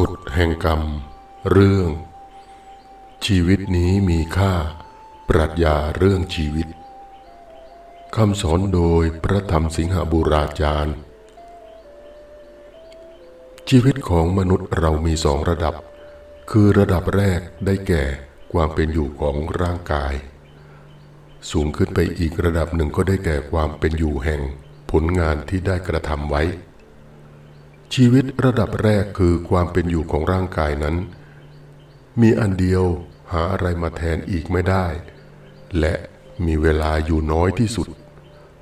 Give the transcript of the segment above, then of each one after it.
กฎแห่งกรรม เรื่อง ชีวิตนี้มีค่า ปรัชญาเรื่องชีวิตคำสอนโดยพระธรรมสิงหบุราจารย์ ชีวิตของมนุษย์เรามีสองระดับ คือระดับแรกได้แก่ความเป็นอยู่ของร่างกาย สูงขึ้นไปอีกระดับหนึ่งก็ได้แก่ความเป็นอยู่แห่งผลงานที่ได้กระทำไว้ ชีวิตระดับแรกคือความเป็นอยู่ของร่างกายนั้น มีอันเดียวหาอะไรมาแทนอีกไม่ได้ และมีเวลาอยู่น้อยที่สุด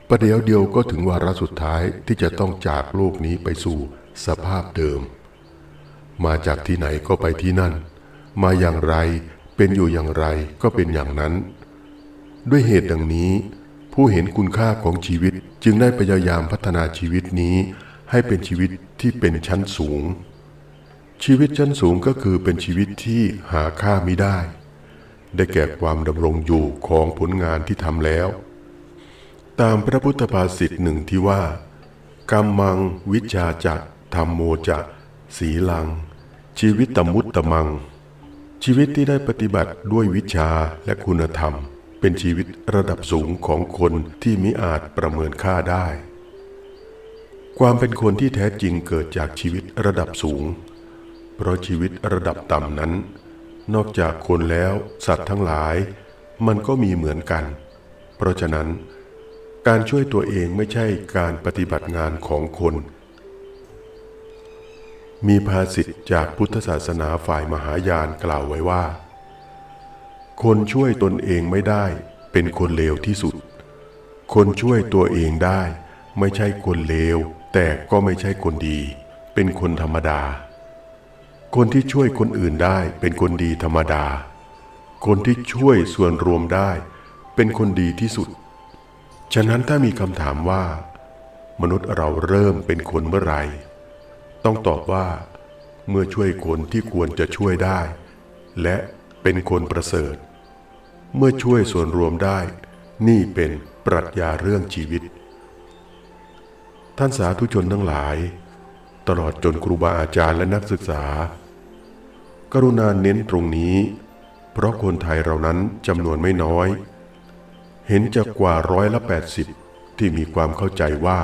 ประเดี๋ยวเดียวก็ถึงวาระสุดท้ายที่จะต้องจากโลกนี้ไปสู่สภาพเดิม มาจากที่ไหนก็ไปที่นั่น มาอย่างไรเป็นอยู่อย่างไรก็เป็นอย่างนั้น ด้วยเหตุดังนี้ ผู้เห็นคุณค่าของชีวิตจึงได้พยายามพัฒนาชีวิตนี้ให้เป็นชีวิต ที่เป็นชั้นสูง ชีวิตชั้นสูงก็คือเป็นชีวิตที่หาค่ามิได้ ได้แก่ความดำรงอยู่ของผลงานที่ทำแล้ว ตามพระพุทธภาษิตหนึ่งที่ว่า กรรมังวิชาจักธรรมโมจะสีลัง ชีวิตตมุตตมัง ชีวิตที่ได้ปฏิบัติด้วยวิชาและคุณธรรม เป็นชีวิตระดับสูงของคนที่มิอาจประเมินค่าได้ ความเป็นคนที่แท้จริงเกิดจากชีวิตระดับสูง เพราะชีวิตระดับต่ำนั้น นอกจากคนแล้วสัตว์ทั้งหลาย มันก็มีเหมือนกัน เพราะฉะนั้น การช่วยตัวเองไม่ใช่การปฏิบัติงานของคน มีภาษิตจากพุทธศาสนาฝ่ายมหายานกล่าวไว้ว่า คนช่วยตนเองไม่ได้ เป็นคนเลวที่สุด คนช่วยตัวเองได้ ไม่ใช่คนเลว แต่ก็ไม่ใช่คนดี เป็นคนธรรมดา คนที่ช่วยคนอื่นได้เป็นคนดีธรรมดา คนที่ช่วยส่วนรวมได้ เป็นคนดีที่สุด ฉะนั้นถ้ามีคำถามว่า มนุษย์เราเริ่มเป็นคนเมื่อไหร่ ต้องตอบว่า เมื่อช่วยคนที่ควรจะช่วยได้ และเป็นคนประเสริฐ เมื่อช่วยส่วนรวมได้ นี่เป็นปรัชญาเรื่องชีวิต ท่านสาธุชนทั้งหลาย ตลอดจนครูบาอาจารย์และนักศึกษา กรุณาเน้นตรงนี้ เพราะคนไทยเรานั้นจำนวนไม่น้อย เห็นจะกว่าร้อยละแปดสิบที่มีความเข้าใจว่า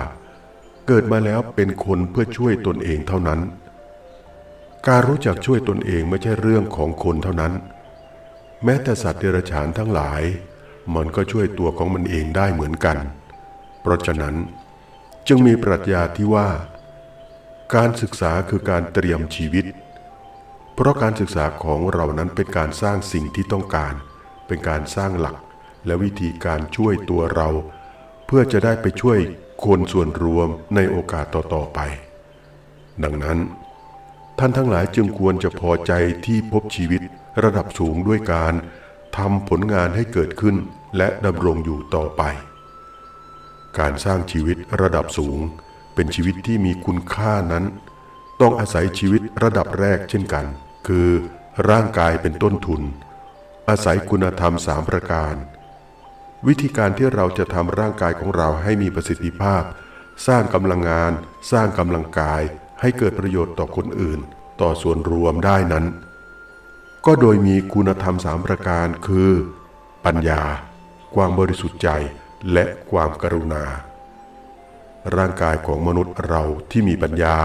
เกิดมาแล้วเป็นคนเพื่อช่วยตนเองเท่านั้น การรู้จักช่วยตนเองไม่ใช่เรื่องของคนเท่านั้น แม้แต่สัตว์เดรัจฉานทั้งหลาย มันก็ช่วยตัวของมันเองได้เหมือนกัน เพราะฉะนั้น จึงมีปรัชญาที่ว่า การศึกษาคือการเตรียมชีวิต เพราะการศึกษาของเรานั้นเป็นการสร้างสิ่งที่ต้องการ เป็นการสร้างหลัก และวิธีการช่วยตัวเรา เพื่อจะได้ไปช่วยคนส่วนรวมในโอกาสต่อๆไป ดังนั้น ท่านทั้งหลายจึงควรจะพอใจที่พบชีวิตระดับสูงด้วยการทำผลงานให้เกิดขึ้นและดำรงอยู่ต่อไป การสร้างชีวิตระดับสูง เป็นชีวิตที่มีคุณค่านั้น ต้องอาศัยชีวิตระดับแรกเช่นกัน คือร่างกายเป็นต้นทุน อาศัยคุณธรรมสามประการ วิธีการที่เราจะทำร่างกายของเราให้มีประสิทธิภาพ สร้างกำลังงาน สร้างกำลังกายให้เกิดประโยชน์ต่อคนอื่น ต่อส่วนรวมได้นั้น ก็โดยมีคุณธรรมสามประการคือ ปัญญา ความบริสุทธิ์ใจ และความกรุณา ร่างกายของมนุษย์เราที่มีปัญญา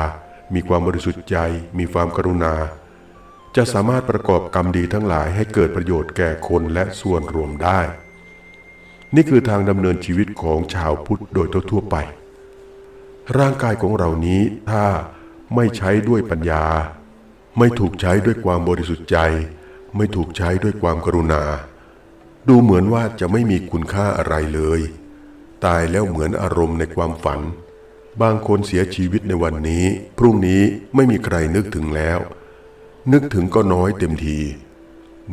มีความบริสุทธิ์ใจ มีความกรุณา จะสามารถประกอบกรรมดีทั้งหลายให้เกิดประโยชน์แก่คนและส่วนรวมได้ นี่คือทางดำเนินชีวิตของชาวพุทธโดยทั่วไป ร่างกายของเรานี้ถ้าไม่ใช้ด้วยปัญญา ไม่ถูกใช้ด้วยความบริสุทธิ์ใจ ไม่ถูกใช้ด้วยความกรุณา ดูเหมือนว่าจะไม่มีคุณค่าอะไรเลย ตายแล้วเหมือนอารมณ์ในความฝัน บางคนเสียชีวิตในวันนี้ พรุ่งนี้ไม่มีใครนึกถึงแล้ว นึกถึงก็น้อยเต็มที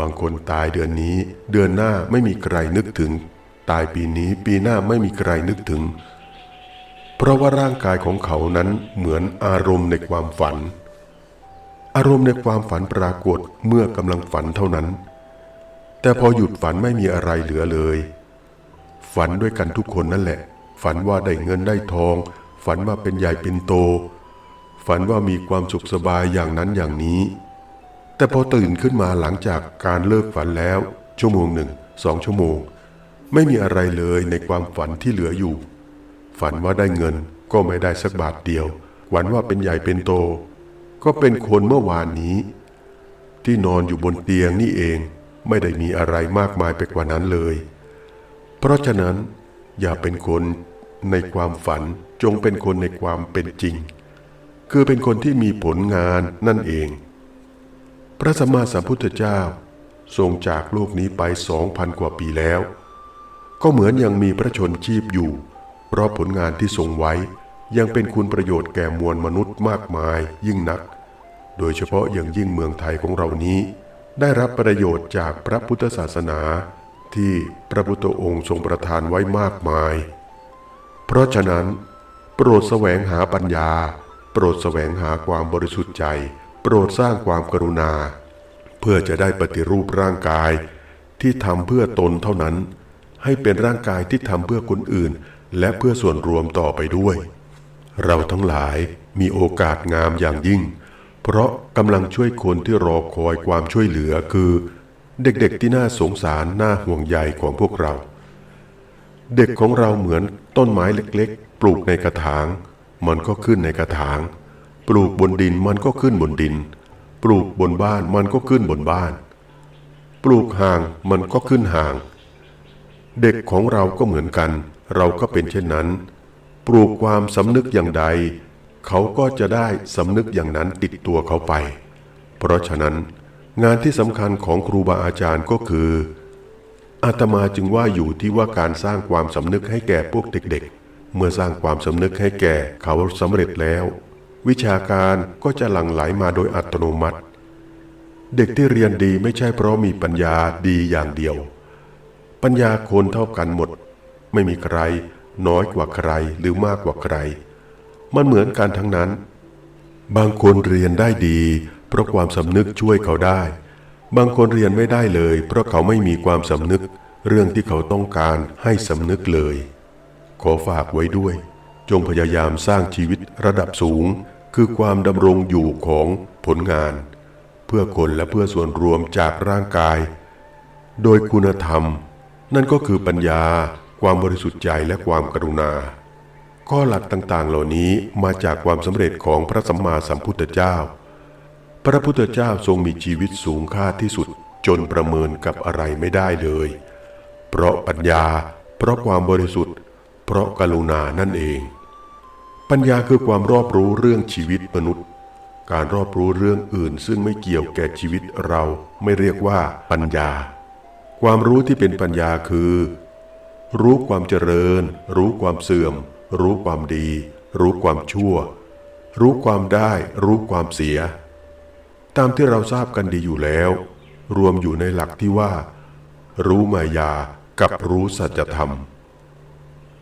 บางคนตายเดือนนี้ เดือนหน้าไม่มีใครนึกถึง ตายปีนี้ปีหน้าไม่มีใครนึกถึง เพราะว่าร่างกายของเขานั้นเหมือนอารมณ์ในความฝัน อารมณ์ในความฝันปรากฏเมื่อกำลังฝันเท่านั้น แต่พอหยุดฝันไม่มีอะไรเหลือเลย ฝันด้วยกันทุกคนนั่นแหละ ฝันว่าได้เงินได้ทอง ฝันว่าเป็นใหญ่เป็นโต ฝันว่ามีความสุขสบายอย่างนั้นอย่างนี้ แต่พอตื่นขึ้นมาหลังจากการเลิกฝันแล้ว ชั่วโมงหนึ่งสองชั่วโมง ไม่มีอะไรเลยในความฝันที่เหลืออยู่ ฝันว่าได้เงินก็ไม่ได้สักบาทเดียวฝันว่าเป็นใหญ่เป็นโต ก็เป็นคนเมื่อวานนี้ ที่นอนอยู่บนเตียงนี่เอง ไม่ได้มีอะไรมากมายไปกว่านั้นเลย เพราะฉะนั้นอย่าเป็นคนในความฝันจงเป็นคนในความเป็นจริง คือเป็นคนที่มีผลงานนั่นเอง พระสัมมาสัมพุทธเจ้า ทรงจากโลกนี้ไปสองพันกว่าปีแล้ว ก็เหมือนยังมีพระชนชีพอยู่ เพราะผลงานที่ทรงไว้ยังเป็นคุณประโยชน์แก่มวลมนุษย์มากมายยิ่งนัก โดยเฉพาะอย่างยิ่งเมืองไทยของเรานี้ ได้รับประโยชน์จากพระพุทธศาสนาที่พระพุทธองค์ทรงประทานไว้มากมาย เพราะฉะนั้น โปรดแสวงหาปัญญา โปรดแสวงหาความบริสุทธิ์ใจ โปรดสร้างความกรุณา เพื่อจะได้ปฏิรูปร่างกาย ที่ทำเพื่อตนเท่านั้น ให้เป็นร่างกายที่ทำเพื่อคนอื่น และเพื่อส่วนรวมต่อไปด้วย เราทั้งหลายมีโอกาสงามอย่างยิ่ง เพราะกำลังช่วยคนที่รอคอยความช่วยเหลือคือ เด็กๆที่น่าสงสารน่าห่วงใยของพวกเรา เด็กของเราเหมือนต้นไม้เล็กๆ ปลูกในกระถาง มันก็ขึ้นในกระถาง ปลูกบนดินมันก็ขึ้นบนดิน ปลูกบนบ้านมันก็ขึ้นบนบ้าน ปลูกห่างมันก็ขึ้นห่าง เด็กของเราก็เหมือนกัน เราก็เป็นเช่นนั้น ปลูกความสำนึกอย่างใด เขาก็จะได้สำนึกอย่างนั้นติดตัวเขาไป เพราะฉะนั้น งานที่สำคัญของครูบาอาจารย์ก็คืออาตมาจึงว่าอยู่ที่ว่าการสร้างความสำนึกให้แก่พวกเด็กๆ เมื่อสร้างความสำนึกให้แก่เขาสำเร็จแล้ว วิชาการก็จะหลั่งไหลมาโดยอัตโนมัติ เด็กที่เรียนดีไม่ใช่เพราะมีปัญญาดีอย่างเดียว ปัญญาคนเท่ากันหมด ไม่มีใคร น้อยกว่าใครหรือมากกว่าใคร มันเหมือนกันทั้งนั้น บางคนเรียนได้ดี เพราะความสำนึกช่วยเขาได้ บางคนเรียนไม่ได้เลย เพราะเขาไม่มีความสำนึก เรื่องที่เขาต้องการให้สำนึกเลย ขอฝากไว้ด้วย จงพยายามสร้างชีวิตระดับสูง คือความดำรงอยู่ของผลงาน เพื่อคนและเพื่อส่วนรวมจากร่างกาย โดยคุณธรรม นั่นก็คือปัญญา ความบริสุทธิ์ใจและความกรุณา ข้อหลักต่างๆ เหล่านี้มาจากความสำเร็จของพระสัมมาสัมพุทธเจ้า พระพุทธเจ้าทรงมีชีวิตสูงค่าที่สุดจนประเมินกับอะไรไม่ได้เลย เพราะปัญญา เพราะความบริสุทธิ์ เพราะกรุณานั่นเอง ปัญญาคือความรอบรู้เรื่องชีวิตมนุษย์ การรอบรู้เรื่องอื่นซึ่งไม่เกี่ยวแก่ชีวิตเราไม่เรียกว่าปัญญา ความรู้ที่เป็นปัญญาคือ รู้ความเจริญ รู้ความเสื่อม รู้ความดี รู้ความชั่ว รู้ความได้ รู้ความเสีย ตามที่เราทราบกันดีอยู่แล้ว รวมอยู่ในหลักที่ว่า รู้มายากับรู้สัจธรรม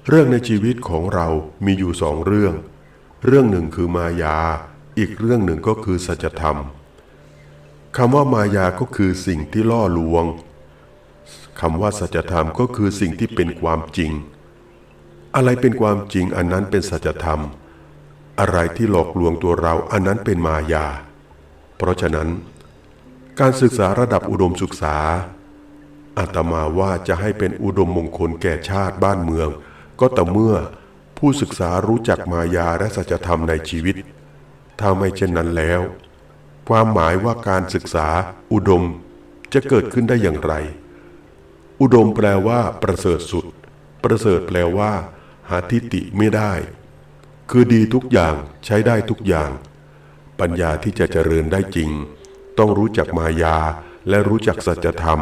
เรื่องในชีวิตของเรามีอยู่สองเรื่อง เรื่องหนึ่งคือมายา อีกเรื่องหนึ่งก็คือสัจธรรมคำว่ามายาก็คือสิ่งที่ล่อลวงคำว่าสัจธรรมก็คือสิ่งที่เป็นความจริง อะไรเป็นความจริงอันนั้นเป็นสัจธรรม อะไรที่หลอกลวงตัวเราอันนั้นเป็นมายา เพราะฉะนั้น การศึกษาระดับอุดมศึกษาอาตมาว่าจะให้เป็นอุดมมงคลแก่ชาติบ้านเมือง ก็แต่เมื่อผู้ศึกษารู้จักมายาและสัจธรรมในชีวิต ถ้าไม่เช่นนั้นแล้ว ความหมายว่าการศึกษาอุดมจะเกิดขึ้นได้อย่างไร อุดมแปลว่า ประเสริฐสุด ประเสริฐแปลว่า หาทิฏฐิไม่ได้ คือดีทุกอย่างใช้ได้ทุกอย่าง ปัญญาที่จะเจริญได้จริง ต้องรู้จักมายาและรู้จักสัจธรรม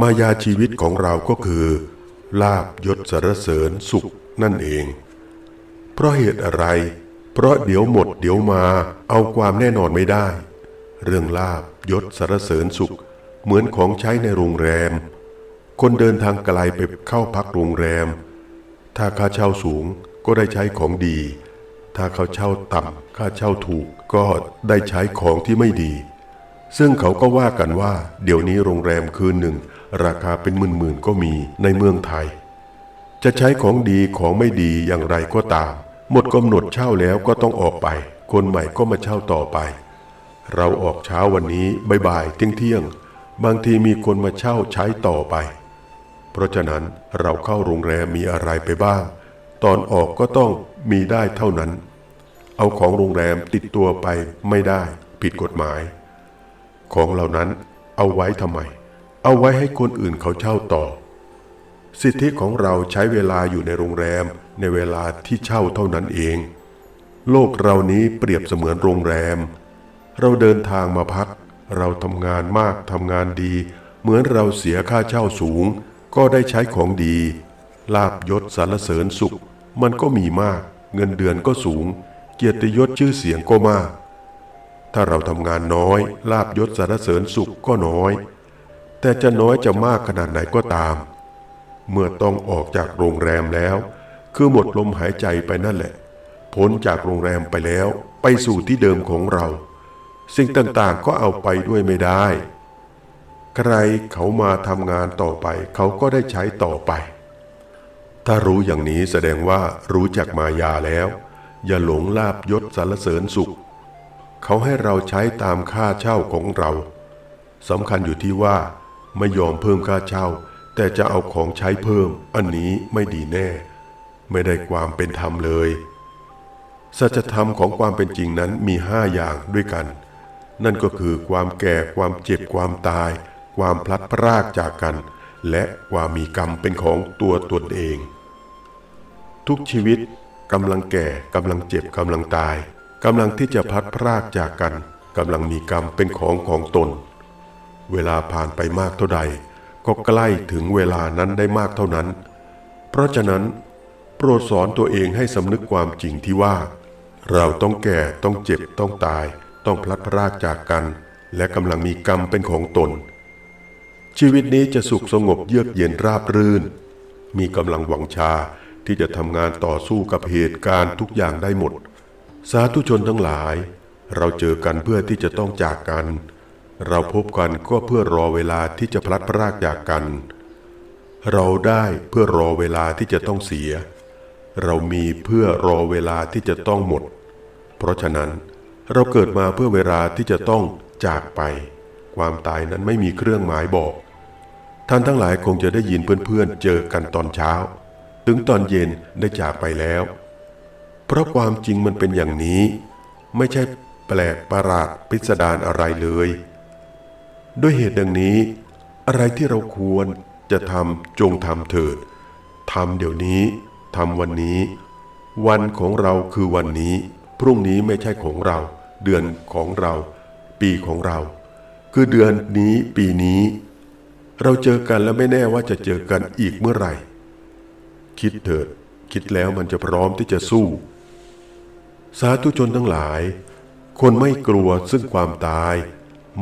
มายาชีวิตของเราก็คือ ลาบยศสรรเสริญสุขนั่นเอง เพราะเหตุอะไร เพราะเดี๋ยวหมดเดี๋ยวมาเอาความแน่นอนไม่ได้ เรื่องลาบยศสรรเสริญสุข เหมือนของใช้ในโรงแรม คนเดินทางไกลไปเข้าพักโรงแรม ถ้าค่าเช่าสูงก็ได้ใช้ของดี ถ้าเขาเช่าต่ำค่าเช่าถูกก็ได้ใช้ของที่ไม่ดี ซึ่งเขาก็ว่ากันว่า เดี๋ยวนี้โรงแรมคืนหนึ่ง ราคาเป็นหมื่นๆก็มีในเมืองไทย จะใช้ของดีของไม่ดีอย่างไรก็ตาม หมดกำหนดเช่าแล้วก็ต้องออกไป คนใหม่ก็มาเช่าต่อไป เราออกเช้าวันนี้บ่ายๆเที่ยงๆบางทีมีคนมาเช่าใช้ต่อไป ราะฉะนั้นเราเข้าโรงแรมมีอะไรไปบ้าง ตอนออกก็ต้องมีได้เท่านั้น เอาของโรงแรมติดตัวไปไม่ได้ ผิดกฎหมาย ของเหล่านั้นเอาไว้ทำไม เอาไว้ให้คนอื่นเขาเช่าต่อ สิทธิของเราใช้เวลาอยู่ในโรงแรมในเวลาที่เช่าเท่านั้นเอง โลกเรานี้เปรียบเสมือนโรงแรม เราเดินทางมาพัก เราทำงานมากทำงานดี เหมือนเราเสียค่าเช่าสูง ก็ได้ใช้ของดี ลาบยศสรรเสริญสุข มันก็มีมาก เงินเดือนก็สูง เกียรติยศชื่อเสียงก็มาก ถ้าเราทำงานน้อย ลาบยศสรรเสริญสุขก็น้อย แต่จะน้อยจะมากขนาดไหนก็ตาม เมื่อต้องออกจากโรงแรมแล้ว คือหมดลมหายใจไปนั่นแหละ พ้นจากโรงแรมไปแล้ว ไปสู่ที่เดิมของเรา สิ่งต่างๆก็เอาไปด้วยไม่ได้ ใครเขามาทำงานต่อไป เขาก็ได้ใช้ต่อไป ถ้ารู้อย่างนี้แสดงว่ารู้จักมายาแล้ว อย่าหลงลาบยศสรรเสริญสุข เขาให้เราใช้ตามค่าเช่าของเราสำคัญอยู่ที่ว่า ไม่ยอมเพิ่มค่าเช่า แต่จะเอาของใช้เพิ่ม อันนี้ไม่ดีแน่ ไม่ได้ความเป็นธรรมเลยสัจธรรมของความเป็นจริงนั้นมีห้าอย่างด้วยกัน นั่นก็คือความแก่ความเจ็บความตาย ความพลัดพรากจากกัน และความมีกรรมเป็นของตัวตนเอง ทุกชีวิตกำลังแก่กำลังเจ็บกำลังตายกำลังที่จะพลัดพรากจากกันกำลังมีกรรมเป็นของของตน เวลาผ่านไปมากเท่าใด ก็ใกล้ถึงเวลานั้นได้มากเท่านั้น เพราะฉะนั้น โปรดสอนตัวเองให้สำนึกความจริงที่ว่า เราต้องแก่ต้องเจ็บต้องตาย ต้องพลัดพรากจากกัน และกำลังมีกรรมเป็นของตน ชีวิตนี้จะสุขสงบเยือกเย็นราบรื่น มีกำลังหวังชาที่จะทำงานต่อสู้กับเหตุการณ์ทุกอย่างได้หมด สาธุชนทั้งหลาย เราเจอกันเพื่อที่จะต้องจากกัน เราพบกันก็เพื่อรอเวลาที่จะพลัดพรากจากกัน เราได้เพื่อรอเวลาที่จะต้องเสีย เรามีเพื่อรอเวลาที่จะต้องหมด เพราะฉะนั้นเราเกิดมาเพื่อเวลาที่จะต้องจากไป ความตายนั้นไม่มีเครื่องหมายบอก ท่านทั้งหลายคงจะได้ยินเพื่อนๆเจอกันตอนเช้า ถึงตอนเย็นได้จากไปแล้ว เพราะความจริงมันเป็นอย่างนี้ ไม่ใช่แปลกประหลาดพิสดารอะไรเลย ด้วยเหตุดังนี้ อะไรที่เราควรจะทำจงทำเถิดทำเดี๋ยวนี้ทำวันนี้ วันของเราคือวันนี้ พรุ่งนี้ไม่ใช่ของเรา เดือนของเรา ปีของเรา คือเดือนนี้ปีนี้ เราเจอกันแล้วไม่แน่ว่าจะเจอกันอีกเมื่อไหร่ คิดเถิด คิดแล้วมันจะพร้อมที่จะสู้ สาธุชนทั้งหลาย คนไม่กลัวซึ่งความตาย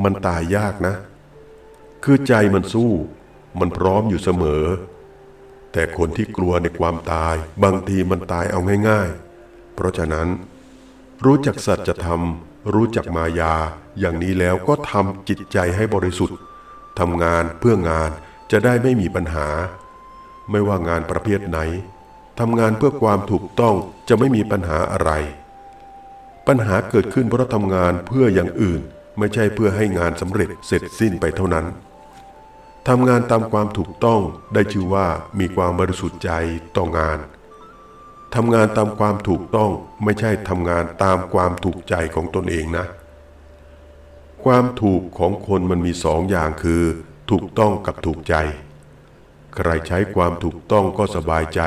มันตายยากนะ คือใจมันสู้ มันพร้อมอยู่เสมอ แต่คนที่กลัวในความตาย บางทีมันตายเอาง่ายๆ เพราะฉะนั้น รู้จักสัจธรรม รู้จักมายา อย่างนี้แล้วก็ทำจิตใจให้บริสุทธิ์ ทำงานเพื่องานจะได้ไม่มีปัญหา ไม่ว่างานประเภทไหนทำงานเพื่อความถูกต้องจะไม่มีปัญหาอะไร ปัญหาเกิดขึ้นเพราะทำงานเพื่ออย่างอื่น ไม่ใช่เพื่อให้งานสำเร็จเสร็จสิ้นไปเท่านั้นทำงานตามความถูกต้องได้ชื่อว่ามีความบริสุทธิ์ใจต่องานทำงานตามความถูกต้องไม่ใช่ทำงานตามความถูกใจของตนเองนะ ความถูกของคนมันมีสองอย่างคือ ถูกต้องกับถูกใจ ใครใช้ความถูกต้องก็สบายใจ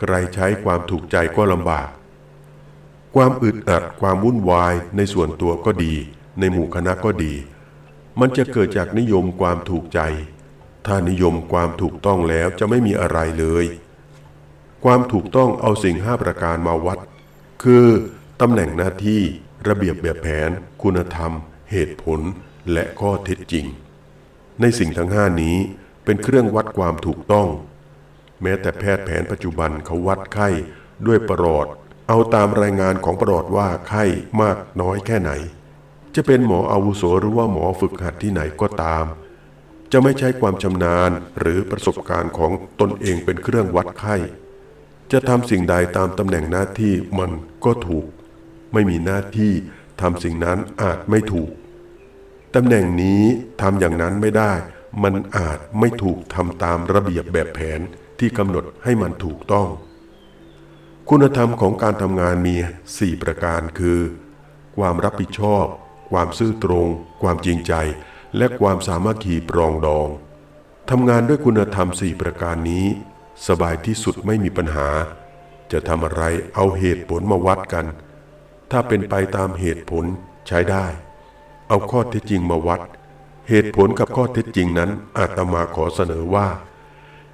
ใครใช้ความถูกใจก็ลำบาก ความอึดอัดความวุ่นวายในส่วนตัวก็ดี ในหมู่คณะก็ดี มันจะเกิดจากนิยมความถูกใจ ถ้านิยมความถูกต้องแล้วจะไม่มีอะไรเลย ความถูกต้องเอาสิ่งห้าประการมาวัด คือตำแหน่งหน้าที่ระเบียบแบบแผน คุณธรรม เหตุผลและข้อเท็จจริง ในสิ่งทั้งห้านี้เป็นเครื่องวัดความถูกต้อง แม้แต่แพทย์แผนปัจจุบันเขาวัดไข้ด้วยประหลอด เอาตามรายงานของประหลอดว่าไข้มากน้อยแค่ไหน จะเป็นหมออาวุโสหรือว่าหมอฝึกหัดที่ไหนก็ตาม จะไม่ใช้ความชำนาญหรือประสบการณ์ของตนเองเป็นเครื่องวัดไข้ จะทำสิ่งใดตามตำแหน่งหน้าที่มันก็ถูก ไม่มีหน้าที่ทำสิ่งนั้นอาจไม่ถูก ตำแหน่งนี้ทำอย่างนั้นไม่ได้ มันอาจไม่ถูกทำตามระเบียบแบบแผนที่กำหนดให้มันถูกต้อง คุณธรรมของการทำงานมี 4 ประการคือ ความรับผิดชอบ ความซื่อตรง ความจริงใจ และความสามัคคีปรองดองทำงานด้วยคุณธรรม 4 ประการนี้ สบายที่สุดไม่มีปัญหา จะทำอะไรเอาเหตุผลมาวัดกัน ถ้าเป็นไปตามเหตุผลใช้ได้ เอาข้อเท็จจริงมาวัด เหตุผลกับข้อเท็จจริงนั้นอาตมาขอเสนอว่า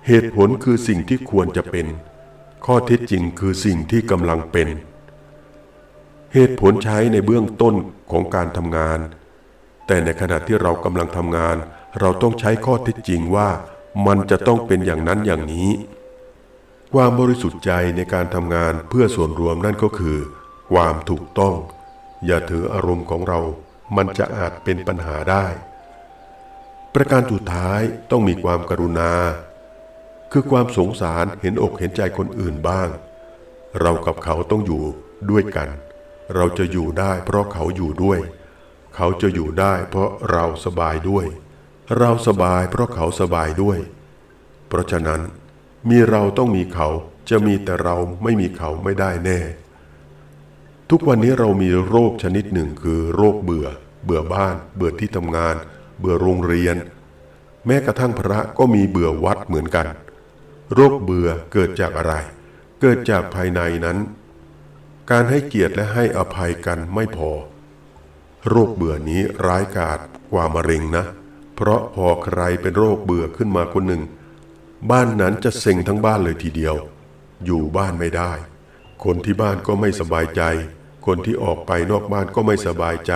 เหตุผลคือสิ่งที่ควรจะเป็น ข้อเท็จจริงคือสิ่งที่กำลังเป็น เหตุผลใช้ในเบื้องต้นของการทำงาน แต่ในขณะที่เรากำลังทำงาน เราต้องใช้ข้อเท็จจริงว่ามันจะต้องเป็นอย่างนั้นอย่างนี้ ความบริสุทธิ์ใจในการทำงานเพื่อส่วนรวมนั่นก็คือ ความถูกต้อง อย่าถืออารมณ์ของเรา มันจะอาจเป็นปัญหาได้ ประการสุดท้ายต้องมีความกรุณา คือความสงสารเห็นอกเห็นใจคนอื่นบ้าง เรากับเขาต้องอยู่ด้วยกัน เราจะอยู่ได้เพราะเขาอยู่ด้วย เขาจะอยู่ได้เพราะเราสบายด้วย เราสบายเพราะเขาสบายด้วย เพราะฉะนั้นมีเราต้องมีเขาจะมีแต่เราไม่มีเขาไม่ได้แน่ ทุกวันนี้เรามีโรคชนิดหนึ่งคือโรคเบื่อ เบื่อบ้าน เบื่อที่ทำงาน เบื่อโรงเรียน แม้กระทั่งพระก็มีเบื่อวัดเหมือนกัน โรคเบื่อเกิดจากอะไร เกิดจากภายในนั้น การให้เกียรติและให้อภัยกันไม่พอ โรคเบื่อนี้ร้ายกาจกว่ามะเร็งนะ เพราะพอใครเป็นโรคเบื่อขึ้นมาคนหนึ่ง บ้านนั้นจะเซ็งทั้งบ้านเลยทีเดียว อยู่บ้านไม่ได้ คนที่บ้านก็ไม่สบายใจ คนที่ออกไปนอกบ้านก็ไม่สบายใจ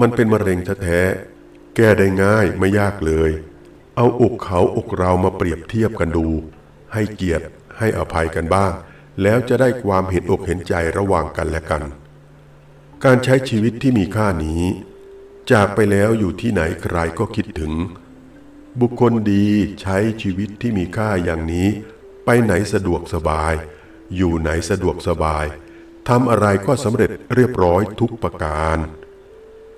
มันเป็นมะเร็งแท้ๆ แก้ได้ง่ายไม่ยากเลย เอาอกเขาอกเรามาเปรียบเทียบกันดู ให้เกียรติให้อภัยกันบ้าง แล้วจะได้ความเห็นอกเห็นใจระหว่างกันและกัน การใช้ชีวิตที่มีค่านี้ จากไปแล้วอยู่ที่ไหนใครก็คิดถึง บุคคลดีใช้ชีวิตที่มีค่าอย่างนี้ ไปไหนสะดวกสบาย อยู่ไหนสะดวกสบาย ทำอะไรก็สำเร็จเรียบร้อยทุกประการ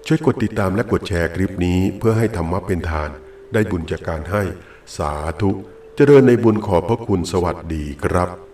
ช่วยกดติดตามและกดแชร์คลิปนี้เพื่อให้ธรรมะเป็นทาน ได้บุญจากการให้สาธุเจริญในบุญขอบพระคุณสวัสดีครับ